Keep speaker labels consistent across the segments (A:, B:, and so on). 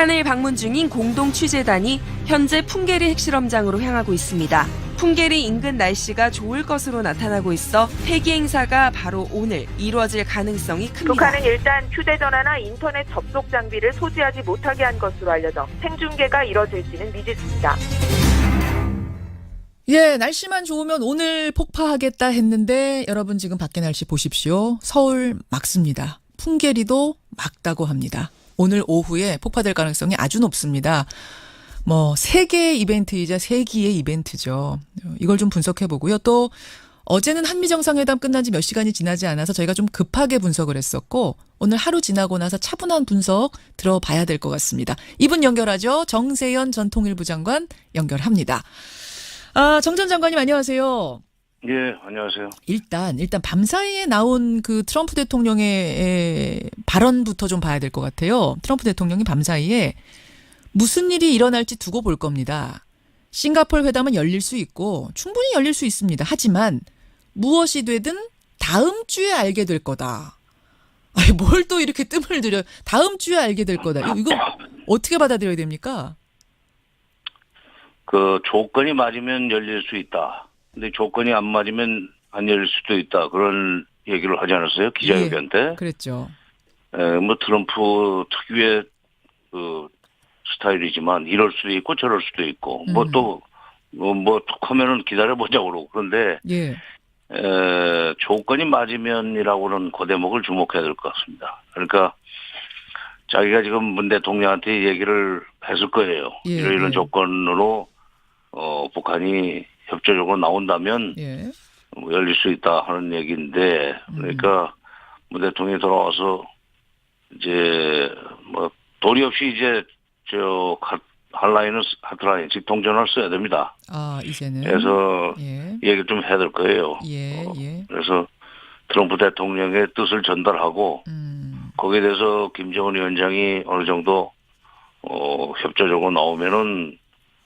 A: 북한을 방문 중인 공동 취재단이 현재 풍계리 핵실험장으로 향하고 있습니다. 풍계리 인근 날씨가 좋을 것으로 나타나고 있어 폐기 행사가 바로 오늘 이루어질 가능성이 큽니다.
B: 북한은 일단 휴대전화나 인터넷 접속 장비를 소지하지 못하게 한 것으로 알려져 생중계가 이뤄질지는 미지수입니다.
C: 예, 날씨만 좋으면 오늘 폭파하겠다 했는데 여러분 지금 밖에 날씨 보십시오. 서울 막습니다. 풍계리도 막다고 합니다. 오늘 오후에 폭파될 가능성이 아주 높습니다. 뭐, 세 개의 이벤트이자 세 기의 이벤트죠. 이걸 좀 분석해 보고요. 또, 어제는 한미 정상회담 끝난 지 몇 시간이 지나지 않아서 저희가 좀 급하게 분석을 했었고, 오늘 하루 지나고 나서 차분한 분석 들어봐야 될 것 같습니다. 이분 연결하죠. 정세현 전 통일부 장관 연결합니다. 아, 정 전 장관님 안녕하세요.
D: 예, 안녕하세요.
C: 일단 일단 밤사이에 나온 그 트럼프 대통령의 에, 발언부터 좀 봐야 될 것 같아요. 트럼프 대통령이 밤사이에 무슨 일이 일어날지 두고 볼 겁니다. 싱가폴 회담은 열릴 수 있고 충분히 열릴 수 있습니다. 하지만 무엇이 되든 다음 주에 알게 될 거다. 아니 뭘 또 이렇게 뜸을 들여? 다음 주에 알게 될 거다. 이거 어떻게 받아들여야 됩니까?
D: 그 조건이 맞으면 열릴 수 있다. 근데 조건이 안 맞으면 안 열릴 수도 있다. 그런 얘기를 하지 않았어요? 기자회견 때.
C: 그랬죠.
D: 에, 뭐 트럼프 특유의 그 스타일이지만 이럴 수도 있고 저럴 수도 있고 뭐
C: 음.
D: 또 뭐, 뭐 툭 하면은 기다려보자고 그러고 그런데
C: 예.
D: 에, 조건이 맞으면이라고는 그 대목을 주목해야 될 것 같습니다. 그러니까 자기가 지금 문 대통령한테 얘기를 했을 거예요.
C: 예,
D: 이런 이런
C: 예.
D: 조건으로 어, 북한이 협조적으로 나온다면
C: 예.
D: 뭐 열릴 수 있다 하는 얘기인데 그러니까 문 대통령이 돌아와서 이제 뭐 도리 없이 이제 저 하- 핫라인은 핫라인 직통전화를 써야 됩니다.
C: 아, 이제는
D: 그래서
C: 예.
D: 얘기를 좀 해야 될 거예요.
C: 예,
D: 어,
C: 예.
D: 그래서 트럼프 대통령의 뜻을 전달하고
C: 음.
D: 거기에 대해서 김정은 위원장이 어느 정도 어, 협조적으로 나오면은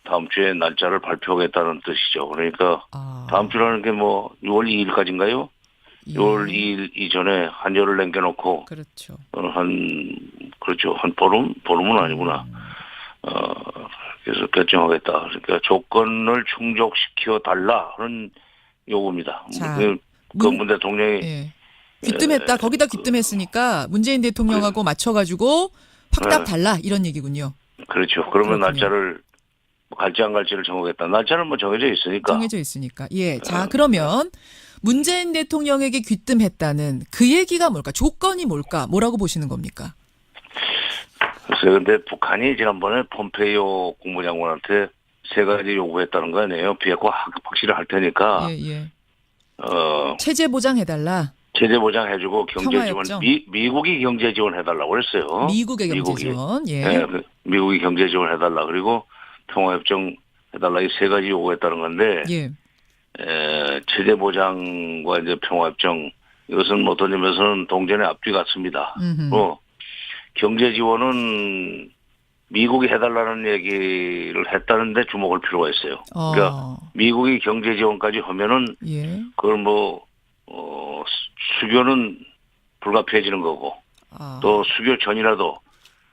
D: 다음 주에 날짜를 발표하겠다는 뜻이죠. 그러니까
C: 아.
D: 다음 주라는 게 뭐 6월 2일까지인가요?
C: 예.
D: 6월 2일 이전에 한여를 남겨놓고
C: 그렇죠.
D: 어, 한 그렇죠 한 보름 보름은 아니구나. 어 그래서 결정하겠다. 그러니까 조건을 충족시켜 달라 하는 요구입니다.
C: 자,
D: 그
C: 문-
D: 문 대통령이
C: 예. 귀뜸했다. 거기다 귀뜸했으니까 문재인 대통령하고 맞춰가지고 확답
D: 네.
C: 달라 이런 얘기군요.
D: 그렇죠. 그러면
C: 그렇군요.
D: 날짜를 뭐 갈지 안 갈지를 정하겠다. 날짜는 뭐 정해져 있으니까.
C: 정해져 있으니까. 예. 자, 그러면 문재인 대통령에게 귀뜸했다는 그 얘기가 뭘까? 조건이 뭘까? 뭐라고 보시는 겁니까?
D: 글쎄요. 근데 북한이 지난번에 폼페이오 국무장관한테 세 가지 요구했다는 거 아니에요. 비핵화 확- 확실히 할 테니까
C: 예, 예.
D: 어
C: 체제 보장해달라.
D: 제재 보장해주고 경제 지원
C: 평화협정.
D: 미, 미국이 경제 지원해달라고 그랬어요.
C: 미국의 경제
D: 미국이.
C: 지원. 예.
D: 예, 그 미국이 경제 지원해달라 그리고 평화협정 해달라 이 세 가지 요구했다는 건데
C: 예.
D: 에, 체제 보장과 이제 평화협정 이것은 뭐 어떤 점에서는 동전의 앞뒤 같습니다.
C: 음흠.
D: 뭐 경제 지원은 미국이 해달라는 얘기를 했다는데 주목할 필요가 있어요. 그러니까
C: 어.
D: 미국이 경제 지원까지 하면은
C: 예.
D: 그걸 뭐 어, 수- 수교는 불가피해지는 거고
C: 아.
D: 또 수교 전이라도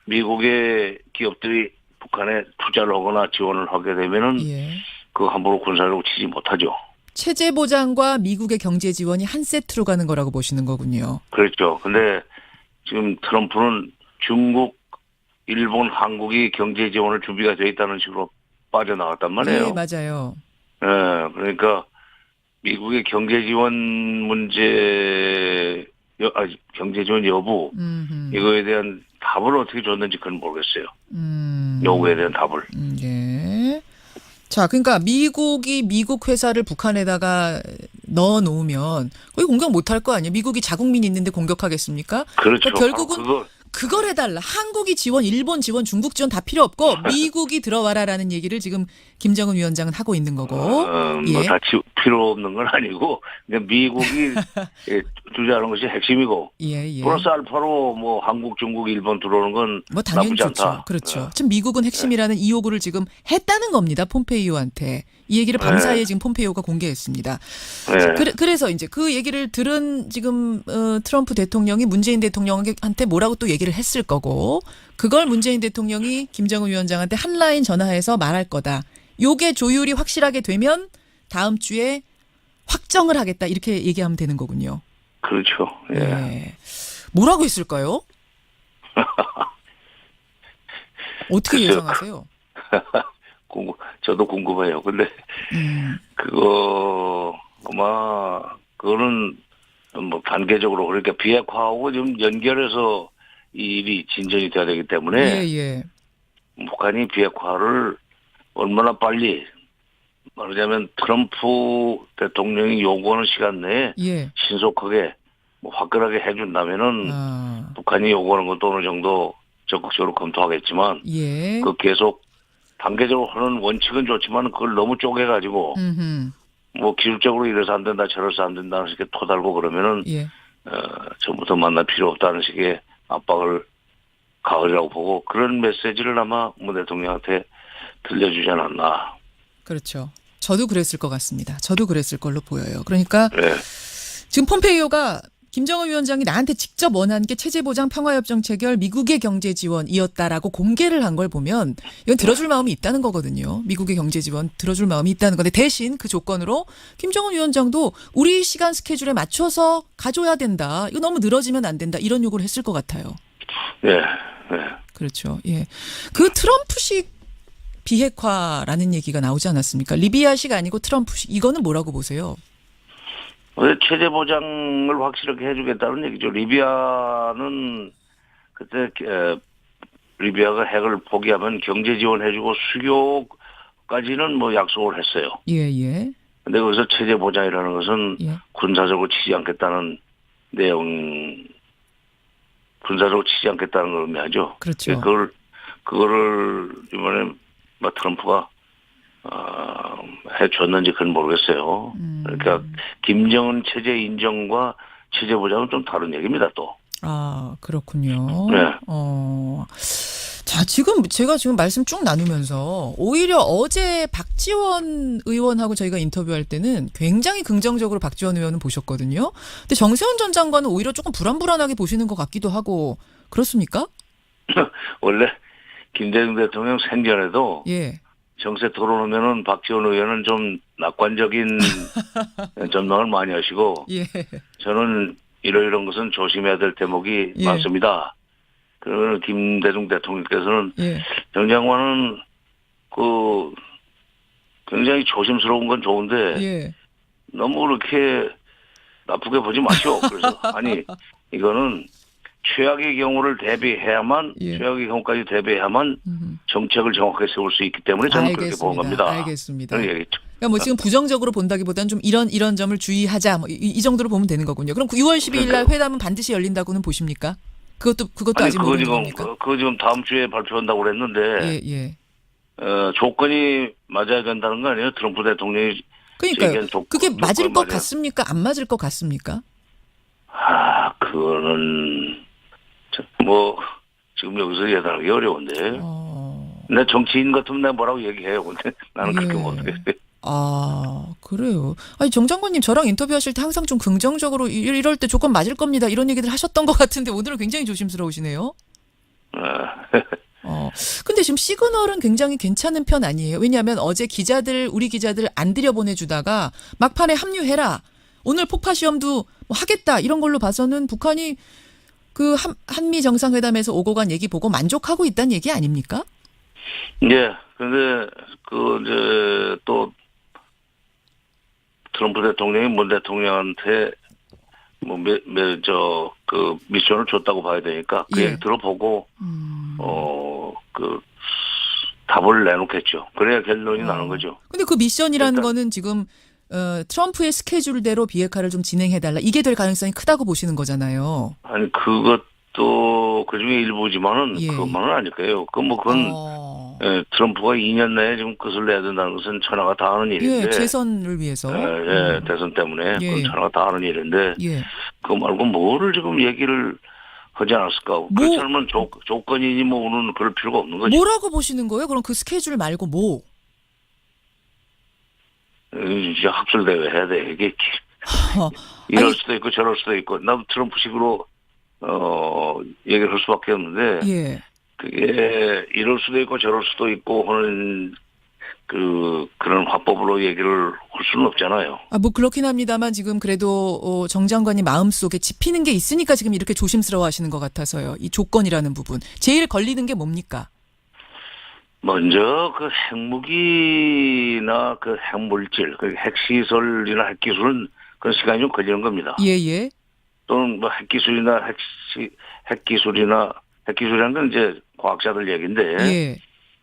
D: 미국의 기업들이 북한에 투자를 하거나 지원을 하게 되면은
C: 예.
D: 그 함부로 군사력으로 치지 못하죠.
C: 체제 보장과 미국의 경제 지원이 한 세트로 가는 거라고 보시는 거군요.
D: 그렇죠. 근데 지금 트럼프는 중국, 일본, 한국이 경제 지원을 준비가 돼 있다는 식으로 빠져나갔단 말이에요.
C: 예, 맞아요.
D: 예, 그러니까 미국의 경제 지원 문제, 여, 아, 경제 지원 여부
C: 음흠.
D: 이거에 대한 답을 어떻게 줬는지 그건 모르겠어요.
C: 음.
D: 요구에 대한 답을.
C: 음, 예. 자, 그러니까 미국이 미국 회사를 북한에다가 넣어 놓으면 거의 공격 못 할 거 아니에요? 미국이 자국민이 있는데 공격하겠습니까?
D: 그렇죠.
C: 그러니까 결국은
D: 바로 그거
C: 그걸 해달라. 한국이 지원, 일본 지원, 중국 지원 다 필요 없고 미국이 들어와라라는 얘기를 지금 김정은 위원장은 하고 있는 거고.
D: 어,
C: 예.
D: 뭐다 필요 없는 건 아니고 그냥 미국이 예, 주자하는 것이 핵심이고
C: 예, 예.
D: 플러스 알파로 뭐 한국, 중국, 일본 들어오는 건
C: 뭐 당연히
D: 나쁘지
C: 좋죠.
D: 않다.
C: 그렇죠.
D: 예.
C: 지금 미국은 핵심이라는 이 요구를 지금 했다는 겁니다. 폼페이오한테. 이 얘기를 밤사이에
D: 네.
C: 지금 폼페이오가 공개했습니다.
D: 네.
C: 그래, 그래 서 이제 그 얘기를 들은 지금 어, 트럼프 대통령이 문재인 대통령한테 뭐라고 또 얘기를 했을 거고 그걸 문재인 대통령이 김정은 위원장한테 한 라인 전화해서 말할 거다. 요게 조율이 확실하게 되면 다음 주에 확정을 하겠다 이렇게 얘기하면 되는 거군요.
D: 그렇죠. 예.
C: 예. 뭐라고 했을까요? 어떻게. 예상하세요?
D: 궁금, 저도 궁금해요. 근데
C: 음,
D: 그거 아마 그거는 뭐 단계적으로 그러니까 비핵화하고 좀 연결해서 이 일이 진전이 돼야 되기 때문에
C: 예, 예.
D: 북한이 비핵화를 얼마나 빨리 말하자면 트럼프 대통령이 요구하는 시간 내에
C: 예.
D: 신속하게 뭐 화끈하게 해준다면은
C: 아,
D: 북한이 요구하는 것도 어느 정도 적극적으로 검토하겠지만
C: 예.
D: 그 계속 단계적으로 하는 원칙은 좋지만 그걸 너무 쪼개가지고
C: 음흠.
D: 뭐 기술적으로 이래서 안 된다 저래서 안 된다는 식의 토달고 그러면은
C: 예.
D: 어, 전부터 만날 필요 없다는 식의 압박을 가을이라고 보고 그런 메시지를 아마 문 대통령한테 들려주지 않았나.
C: 그렇죠. 저도 그랬을 것 같습니다. 저도 그랬을 걸로 보여요. 그러니까
D: 네.
C: 지금 폼페이오가 김정은 위원장이 나한테 직접 원한 게 체제 보장 평화협정 체결 미국의 경제 지원이었다라고 공개를 한 걸 보면 이건 들어줄 마음이 있다는 거거든요. 미국의 경제 지원 들어줄 마음이 있다는 건데 대신 그 조건으로 김정은 위원장도 우리 시간 스케줄에 맞춰서 가져야 된다. 이거 너무 늘어지면 안 된다. 이런 요구를 했을 것 같아요.
D: 네. 네.
C: 그렇죠. 예. 그 트럼프식 비핵화라는 얘기가 나오지 않았습니까? 리비아식 아니고 트럼프식. 이거는 뭐라고 보세요?
D: 왜 체제 보장을 확실하게 해주겠다는 얘기죠. 리비아는 그때 에, 리비아가 핵을 포기하면 경제 지원해주고 수교까지는 뭐 약속을 했어요.
C: 예, 예.
D: 근데 거기서 체제 보장이라는 것은
C: 예.
D: 군사적으로 치지 않겠다는 내용, 군사적으로 치지 않겠다는 걸 의미하죠.
C: 그렇죠.
D: 그걸 그거를 이번에 뭐 트럼프가 어, 해줬는지 그건 모르겠어요.
C: 음.
D: 그러니까 김정은 체제 인정과 체제 보장은 좀 다른 얘기입니다. 또.
C: 아, 그렇군요.
D: 네.
C: 어. 자, 지금 제가 지금 말씀 쭉 나누면서 오히려 어제 박지원 의원하고 저희가 인터뷰할 때는 굉장히 긍정적으로 박지원 의원은 보셨거든요. 근데 정세훈 전 장관은 오히려 조금 불안불안하게 보시는 것 같기도 하고 그렇습니까?
D: 원래 김대중 대통령 생전에도
C: 예.
D: 정세 토론하면은 박지원 의원은 좀 낙관적인 전망을 많이 하시고
C: 예.
D: 저는 이러이런 것은 조심해야 될 대목이
C: 예.
D: 많습니다. 그러면 김대중 대통령께서는
C: 예.
D: 정 장관은 그 굉장히 조심스러운 건 좋은데
C: 예.
D: 너무 그렇게 나쁘게 보지 마시오. 그래서 아니 이거는 최악의 경우를 대비해야만
C: 예.
D: 최악의 경우까지 대비해야만
C: 음.
D: 정책을 정확하게 세울 수 있기 때문에 저는 그렇게 본 겁니다.
C: 알겠습니다. 그러니까 뭐 지금 부정적으로 본다기보다는 좀 이런 이런 점을 주의하자 뭐 이, 이 정도로 보면 되는 거군요. 그럼 6월 12일 날 회담은 반드시 열린다고는 보십니까? 그것도 그것도
D: 아니
C: 아직
D: 그거 지금
C: 겁니까?
D: 그- 그거 지금 다음 주에 발표한다고 그랬는데
C: 예, 예.
D: 어, 조건이 맞아야 된다는 거 아니에요? 트럼프 대통령이
C: 그러니까요.
D: 조-
C: 그게 맞을 것
D: 맞아요.
C: 같습니까? 안 맞을 것 같습니까?
D: 아 그거는 저- 뭐 지금 여기서 예단하기 어려운데
C: 어.
D: 내 정치인 같으면 내가 뭐라고 얘기해요. 근데 나는 그렇게
C: 예.
D: 못해.
C: 아, 그래요. 아니, 정 장관님 저랑 인터뷰하실 때 항상 좀 긍정적으로 이- 이럴 때 조건 맞을 겁니다. 이런 얘기들 하셨던 것 같은데 오늘은 굉장히 조심스러우시네요. 어. 근데 지금 시그널은 굉장히 괜찮은 편 아니에요. 왜냐하면 어제 기자들, 우리 기자들 안 들여보내주다가 막판에 합류해라. 오늘 폭파 시험도 뭐 하겠다. 이런 걸로 봐서는 북한이 그 한, 한미 정상회담에서 오고 간 얘기 보고 만족하고 있다는 얘기 아닙니까?
D: 예. 근데 그 이제 또 트럼프 대통령이 문 대통령한테 뭐저그 미션을 줬다고 봐야 되니까 그
C: 예.
D: 얘기 들어보고
C: 음.
D: 어그 답을 내놓겠죠. 그래야 결론이
C: 어.
D: 나는 거죠.
C: 근데 그 미션이라는
D: 일단-
C: 거는 지금 어, 트럼프의 스케줄대로 비핵화를 좀 진행해달라. 이게 될 가능성이 크다고 보시는 거잖아요.
D: 아니 그것도 그중에 일부지만은
C: 예.
D: 그것만은 아닐 거예요. 그 뭐 그건
C: 어.
D: 예, 트럼프가 2년 내에 지금 끝을 내야 된다는 것은 천하가 다 하는 일인데.
C: 예, 재선을 위해서.
D: 예, 예,
C: 음.
D: 대선 때문에
C: 예.
D: 그건 천하가 다 하는 일인데
C: 예.
D: 그거 말고 뭐를 지금 얘기를 하지 않았을까?
C: 뭐-
D: 그렇지 않으면 조, 조건이니 뭐는 그럴 필요가 없는 거죠.
C: 뭐라고 보시는 거예요? 그럼 그 스케줄 말고 뭐?
D: 이제 학술 대회 해야 돼. 이게
C: 어,
D: 이럴
C: 아니-
D: 수도 있고 저럴 수도 있고 나도 트럼프식으로 어 얘기를 할 수밖에 없는데
C: 예.
D: 그게 이럴 수도 있고 저럴 수도 있고 하는 그 그런 화법으로 얘기를 할 수는 없잖아요.
C: 아, 뭐 그렇긴 합니다만 지금 그래도 어, 정 장관이 마음 속에 짚히는 게 있으니까 지금 이렇게 조심스러워 하시는 것 같아서요. 이 조건이라는 부분. 제일 걸리는 게 뭡니까?
D: 먼저 그 핵무기나 그 핵물질, 그 핵시설이나 핵기술은 그 시간이 좀 걸리는 겁니다.
C: 예, 예.
D: 또는 뭐 핵기술이나 핵시, 핵기술이나 핵기술이라는 건 이제 과학자들 얘기인데
C: 예.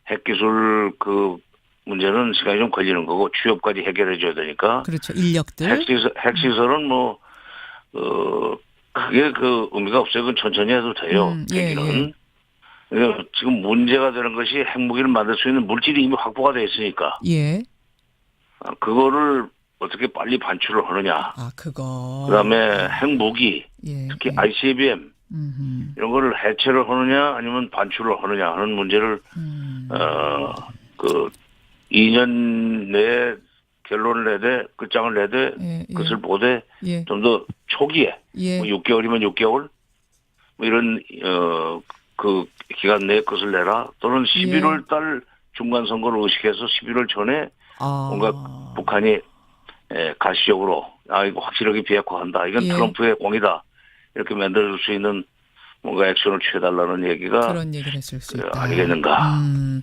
D: 핵기술 그 문제는 시간이 좀 걸리는 거고 취업까지 해결해 줘야 되니까
C: 그렇죠. 인력들.
D: 핵시설, 핵시설은 뭐, 어, 크게 그 의미가 없어요. 그건 천천히 해도 돼요.
C: 음, 예,
D: 핵기는. 그러니까 지금 문제가 되는 것이 핵무기를 만들 수 있는 물질이 이미 확보가 돼 있으니까
C: 예.
D: 아, 그거를 어떻게 빨리 반출을 하느냐.
C: 아, 그거.
D: 그 다음에 핵무기,
C: 예.
D: 특히
C: 예.
D: ICBM
C: 음흠.
D: 이런 거를 해체를 하느냐 아니면 반출을 하느냐 하는 문제를
C: 음.
D: 어 그 2년 내에 결론을 내되 끝장을 내되
C: 예, 예.
D: 그것을 보되
C: 예.
D: 좀더 초기에
C: 예.
D: 뭐 6개월이면 6개월 뭐 이런 어 그 기간 내에 그것을 내라 또는
C: 예.
D: 11월 달 중간 선거를 의식해서 11월 전에
C: 아.
D: 뭔가 북한이 에, 가시적으로 아 이거 확실하게 비핵화한다 이건
C: 예.
D: 트럼프의 공이다 이렇게 만들어줄 수 있는 뭔가 액션을 취해달라는 얘기가
C: 그런 얘기를 했을
D: 수그
C: 있다.
D: 아니겠는가.
C: 음,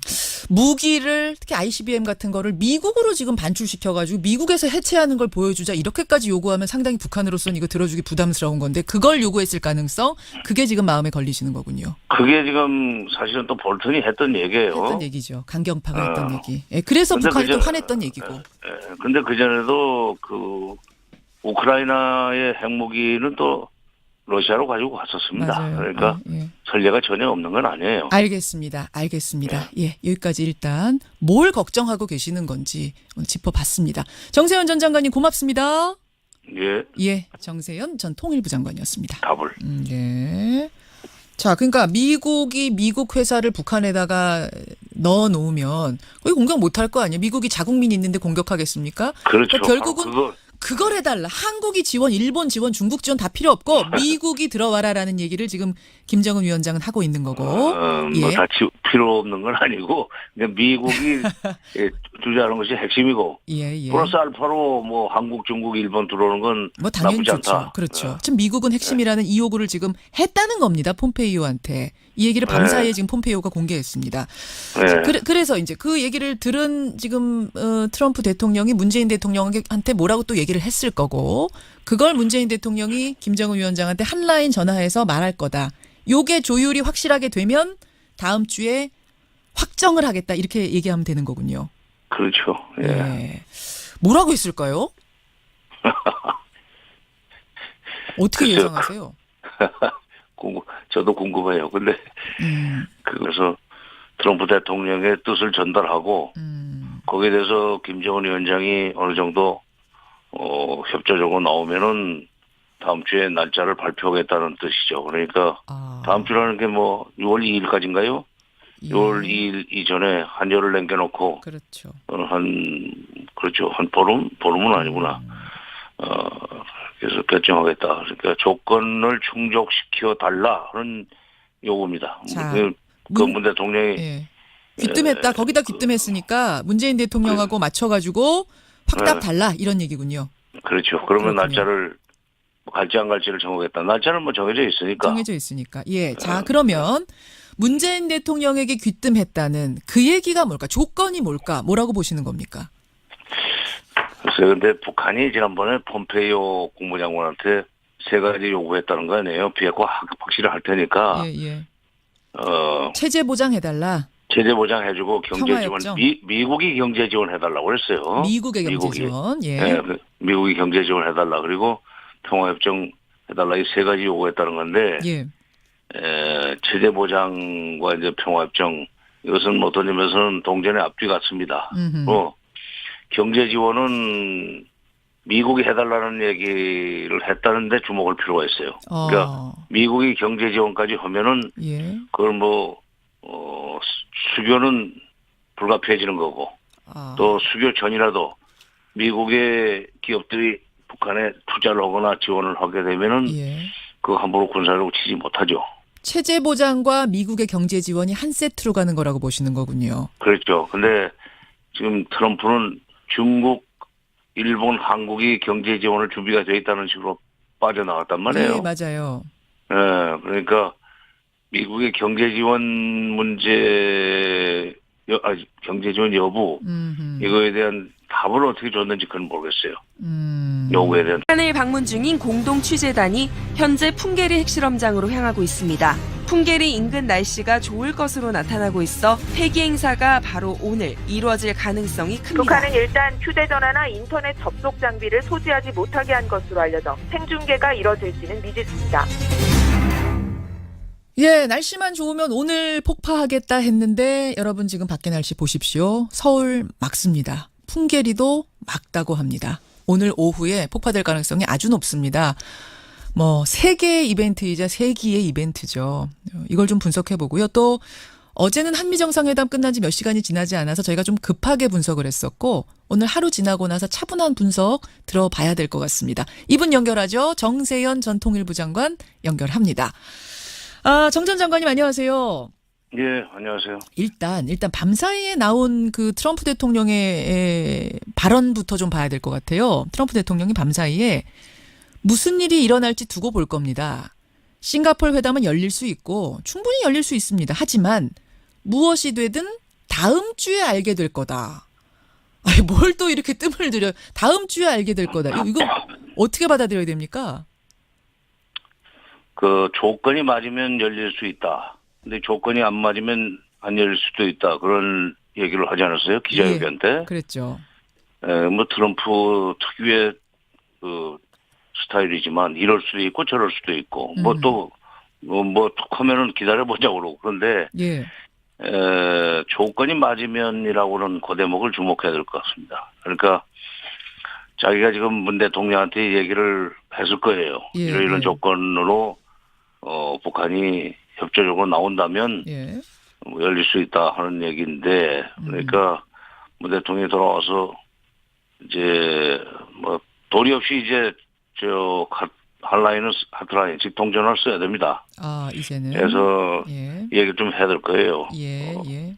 C: 무기를 특히 ICBM 같은 거를 미국으로 지금 반출시켜가지고 미국에서 해체하는 걸 보여주자 이렇게까지 요구하면 상당히 북한으로서는 이거 들어주기 부담스러운 건데 그걸 요구했을 가능성 그게 지금 마음에 걸리시는 거군요.
D: 그게 지금 사실은 또 볼턴이 했던 얘기예요.
C: 했던 얘기죠. 강경파가
D: 어.
C: 했던 얘기. 예, 그래서
D: 근데
C: 북한이 또 화냈던 얘기고.
D: 예, 근데 그 전에도 그 우크라이나의 핵무기는 또 러시아로 가지고 갔었습니다.
C: 맞아요.
D: 그러니까
C: 아, 예.
D: 설례가 전혀 없는 건 아니에요.
C: 알겠습니다. 알겠습니다. 예, 여기까지 일단 뭘 걱정하고 계시는 건지 짚어봤습니다. 정세현 전 장관님 고맙습니다.
D: 예,
C: 예, 정세현 전 통일부 장관이었습니다.
D: 답을.
C: 음, 예. 자, 그러니까 미국이 미국 회사를 북한에다가 넣어 놓으면 거의 공격 못 할 거 아니에요. 미국이 자국민이 있는데 공격하겠습니까?
D: 그렇죠.
C: 그러니까 결국은
D: 아, 그거
C: 그걸 해달라. 한국이 지원, 일본 지원, 중국 지원 다 필요 없고 미국이 들어와라라는 얘기를 지금 김정은 위원장은 하고 있는 거고.
D: 어,
C: 예.
D: 뭐다 필요 없는 건 아니고 그냥 미국이 예, 주재하는 것이 핵심이고
C: 예, 예.
D: 플러스 알파로 뭐 한국, 중국, 일본 들어오는 건
C: 뭐 당연히
D: 나쁘지
C: 좋죠.
D: 않다.
C: 그렇죠. 지금 미국은 핵심이라는 이 요구를 지금 했다는 겁니다. pompeo한테. 이 얘기를
D: 네.
C: 밤사이에 지금 폼페이오가 공개했습니다.
D: 네.
C: 그래, 그래서 이제 그 얘기를 들은 지금 어, 트럼프 대통령이 문재인 대통령한테 뭐라고 또 얘기를 했을 거고 그걸 문재인 대통령이 김정은 위원장한테 한 라인 전화해서 말할 거다. 요게 조율이 확실하게 되면 다음 주에 확정을 하겠다 이렇게 얘기하면 되는 거군요.
D: 그렇죠. 예.
C: 예. 뭐라고 했을까요? 어떻게
D: 글쎄요.
C: 예상하세요?
D: 궁금, 저도 궁금해요. 근데
C: 음,
D: 그래서 트럼프 대통령의 뜻을 전달하고
C: 음,
D: 거기에 대해서 김정은 위원장이 어느 정도 어, 협조적으로 나오면은 다음 주에 날짜를 발표하겠다는 뜻이죠. 그러니까
C: 아,
D: 다음 주라는 게 뭐 6월 2일까지인가요?
C: 예.
D: 6월 2일 이전에 한 열을 남겨놓고
C: 그렇죠.
D: 어, 한 그렇죠 한 보름 보름은 아니구나. 어 그래서 결정하겠다. 그러니까 조건을 충족시켜 달라 하는 요구입니다.
C: 자,
D: 그, 그
C: 문-
D: 문 대통령이
C: 예. 귀뜸했다. 거기다 귀뜸했으니까 문재인 대통령하고 맞춰가지고 확답
D: 네.
C: 달라 이런 얘기군요.
D: 그렇죠. 그러면
C: 그렇군요.
D: 날짜를 갈지 안 갈지를 정하겠다. 날짜는 뭐 정해져 있으니까.
C: 정해져 있으니까. 예.
D: 네.
C: 자, 그러면 문재인 대통령에게 귀뜸했다는 그 얘기가 뭘까? 조건이 뭘까? 뭐라고 보시는 겁니까?
D: 글쎄요. 근데 북한이 지난번에 폼페이오 국무장관한테 세 가지 요구했다는 거 아니에요. 비핵화 확- 확실히 할 테니까
C: 예, 예.
D: 어
C: 체제 보장해달라.
D: 제재 보장해주고 경제 지원
C: 평화협정.
D: 미, 미국이 경제 지원 해달라고 그랬어요.
C: 미국의 경제
D: 미국이.
C: 지원. 예.
D: 예, 그 미국이 경제 지원 해달라 그리고 평화협정 해달라 이 세 가지 요구했다는 건데
C: 예.
D: 에, 체제 보장과 이제 평화협정 이것은 뭐 어떤 점에서는 동전의 앞뒤 같습니다.
C: 음흠.
D: 뭐 경제 지원은 미국이 해달라는 얘기를 했다는데 주목할 필요가 있어요.
C: 어.
D: 그러니까 미국이 경제 지원까지 하면은
C: 예.
D: 그걸 뭐 어, 수- 수교는 불가피해지는 거고
C: 아.
D: 또 수교 전이라도 미국의 기업들이 북한에 투자를 하거나 지원을 하게 되면은
C: 예.
D: 그 함부로 군사력을 치지 못하죠.
C: 체제 보장과 미국의 경제 지원이 한 세트로 가는 거라고 보시는 거군요.
D: 그렇죠. 근데 지금 트럼프는 중국, 일본, 한국이 경제 지원을 준비가 돼 있다는 식으로 빠져나갔단 말이에요.
C: 네, 맞아요.
D: 예, 그러니까 미국의 경제 지원 문제, 여, 아, 경제 지원 여부
C: 음.
D: 이거에 대한 답을 어떻게 줬는지 그건 모르겠어요.
C: 음.
D: 요구에 대한
A: 북한을 방문 중인 공동 취재단이 현재 풍계리 핵실험장으로 향하고 있습니다. 풍계리 인근 날씨가 좋을 것으로 나타나고 있어 폐기 행사가 바로 오늘 이루어질 가능성이 큽니다.
B: 북한은 일단 휴대전화나 인터넷 접속 장비를 소지하지 못하게 한 것으로 알려져 생중계가 이뤄질지는 미지수입니다.
C: 예, 날씨만 좋으면 오늘 폭파하겠다 했는데 여러분 지금 밖에 날씨 보십시오. 서울 막습니다. 풍계리도 막다고 합니다. 오늘 오후에 폭파될 가능성이 아주 높습니다. 뭐, 세 개의 이벤트이자 세 기의 이벤트죠. 이걸 좀 분석해 보고요. 또, 어제는 한미 정상회담 끝난 지 몇 시간이 지나지 않아서 저희가 좀 급하게 분석을 했었고, 오늘 하루 지나고 나서 차분한 분석 들어봐야 될 것 같습니다. 이분 연결하죠. 정세현 전 통일부 장관 연결합니다. 아, 정 전 장관님 안녕하세요.
D: 예, 안녕하세요.
C: 일단 일단 밤사이에 나온 그 트럼프 대통령의 에, 발언부터 좀 봐야 될 것 같아요. 트럼프 대통령이 밤사이에 무슨 일이 일어날지 두고 볼 겁니다. 싱가폴 회담은 열릴 수 있고 충분히 열릴 수 있습니다. 하지만 무엇이 되든 다음 주에 알게 될 거다. 아니 뭘 또 이렇게 뜸을 들여? 다음 주에 알게 될 거다. 이거 어떻게 받아들여야 됩니까?
D: 그 조건이 맞으면 열릴 수 있다. 근데 조건이 안 맞으면 안 열릴 수도 있다. 그런 얘기를 하지 않았어요? 기자회견 때.
C: 그랬죠.
D: 에, 뭐 트럼프 특유의 그 스타일이지만 이럴 수도 있고 저럴 수도 있고
C: 음.
D: 뭐또 뭐 툭 하면은 기다려보자고 그러고 그런데
C: 예.
D: 에, 조건이 맞으면이라고는 그 대목을 주목해야 될 것 같습니다. 그러니까 자기가 지금 문 대통령한테 얘기를 했을 거예요.
C: 예,
D: 이런 이런
C: 예.
D: 조건으로 어, 북한이 협조적으로 나온다면
C: 예.
D: 뭐 열릴 수 있다 하는 얘기인데 그러니까 문 대통령이 돌아와서 이제 뭐 도리 없이 이제 저 하- 핫라인은 하트라인 즉 동전을 써야 됩니다.
C: 아, 이제는
D: 그래서
C: 예.
D: 얘기를 좀 해야 될 거예요.
C: 예,
D: 어,
C: 예.